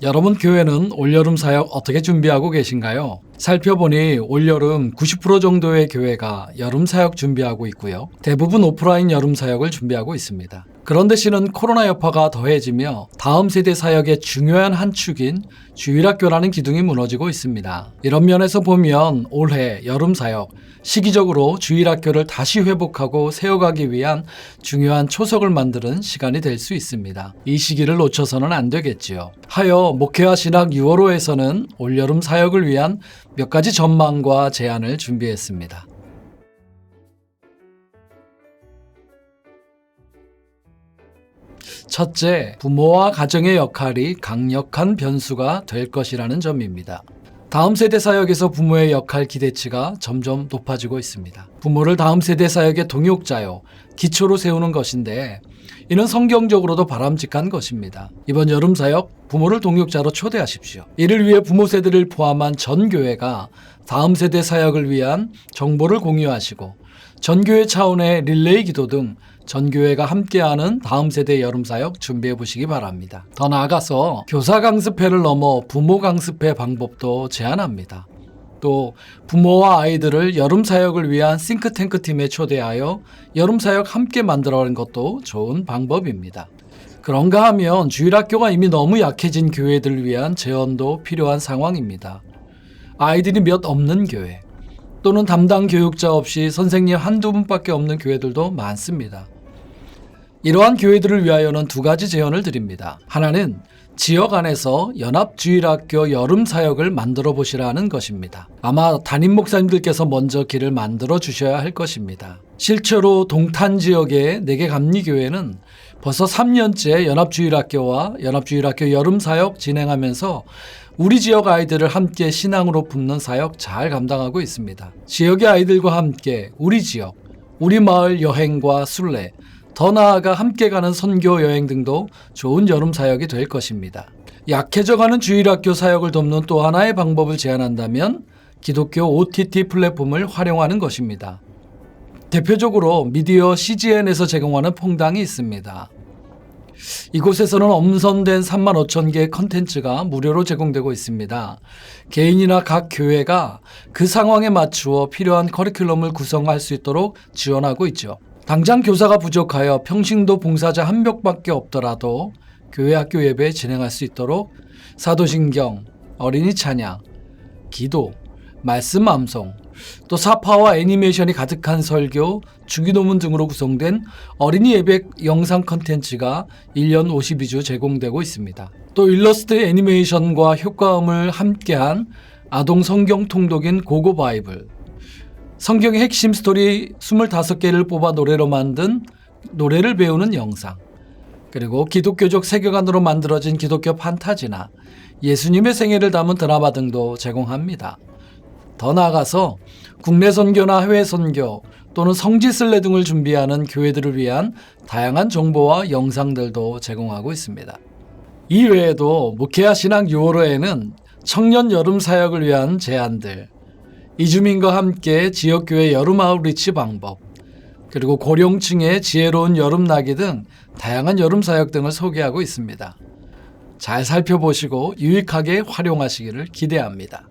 여러분 교회는 올여름 사역 어떻게 준비하고 계신가요? 살펴보니 올여름 90% 정도의 교회가 여름 사역 준비하고 있고요. 대부분 오프라인 여름 사역을 준비하고 있습니다. 그런데 시는 코로나 여파가 더해지며 다음 세대 사역의 중요한 한 축인 주일학교라는 기둥이 무너지고 있습니다. 이런 면에서 보면 올해 여름 사역 시기적으로 주일학교를 다시 회복하고 세워가기 위한 중요한 초석을 만드는 시간이 될 수 있습니다. 이 시기를 놓쳐서는 안 되겠지요. 하여 목회와 신학 6월호에서는 올여름 사역을 위한 몇 가지 전망과 제안을 준비했습니다. 첫째, 부모와 가정의 역할이 강력한 변수가 될 것이라는 점입니다. 다음 세대 사역에서 부모의 역할 기대치가 점점 높아지고 있습니다. 부모를 다음 세대 사역의 동역자요, 기초로 세우는 것인데, 이는 성경적으로도 바람직한 것입니다. 이번 여름 사역, 부모를 동역자로 초대하십시오. 이를 위해 부모 세대를 포함한 전 교회가 다음 세대 사역을 위한 정보를 공유하시고, 전교회 차원의 릴레이 기도 등 전교회가 함께하는 다음 세대 여름 사역 준비해 보시기 바랍니다. 더 나아가서 교사 강습회를 넘어 부모 강습회 방법도 제안합니다. 또 부모와 아이들을 여름 사역을 위한 싱크탱크 팀에 초대하여 여름 사역 함께 만들어가는 것도 좋은 방법입니다. 그런가 하면 주일학교가 이미 너무 약해진 교회들을 위한 재원도 필요한 상황입니다. 아이들이 몇 없는 교회 또는 담당 교육자 없이 선생님 한두 분밖에 없는 교회들도 많습니다. 이러한 교회들을 위하여는 두 가지 제언을 드립니다. 하나는 지역 안에서 연합주일학교 여름 사역을 만들어 보시라는 것입니다. 아마 담임 목사님들께서 먼저 길을 만들어 주셔야 할 것입니다. 실제로 동탄 지역의 네개 감리교회는 벌써 3년째 연합주일학교와 연합주일학교 여름 사역 진행하면서 우리 지역 아이들을 함께 신앙으로 품는 사역 잘 감당하고 있습니다. 지역의 아이들과 함께 우리 지역, 우리 마을 여행과 순례, 더 나아가 함께 가는 선교 여행 등도 좋은 여름 사역이 될 것입니다. 약해져가는 주일학교 사역을 돕는 또 하나의 방법을 제안한다면 기독교 OTT 플랫폼을 활용하는 것입니다. 대표적으로 미디어 CGN에서 제공하는 퐁당이 있습니다. 이곳에서는 엄선된 3만 5천 개의 컨텐츠가 무료로 제공되고 있습니다. 개인이나 각 교회가 그 상황에 맞추어 필요한 커리큘럼을 구성할 수 있도록 지원하고 있죠. 당장 교사가 부족하여 평신도 봉사자 한 명밖에 없더라도 교회 학교 예배 진행할 수 있도록 사도신경, 어린이 찬양, 기도, 말씀 암송, 또 사파와 애니메이션이 가득한 설교, 주기도문 등으로 구성된 어린이 예배 영상 컨텐츠가 1년 52주 제공되고 있습니다. 또 일러스트 애니메이션과 효과음을 함께한 아동 성경 통독인 고고 바이블, 성경의 핵심 스토리 25개를 뽑아 노래로 만든 노래를 배우는 영상, 그리고 기독교적 세계관으로 만들어진 기독교 판타지나 예수님의 생애를 담은 드라마 등도 제공합니다. 더 나아가서 국내 선교나 해외 선교 또는 성지순례 등을 준비하는 교회들을 위한 다양한 정보와 영상들도 제공하고 있습니다. 이 외에도 무케아 신앙 6월호에는 청년 여름 사역을 위한 제안들, 이주민과 함께 지역교회 여름 아웃리치 방법, 그리고 고령층의 지혜로운 여름 나기 등 다양한 여름 사역 등을 소개하고 있습니다. 잘 살펴보시고 유익하게 활용하시기를 기대합니다.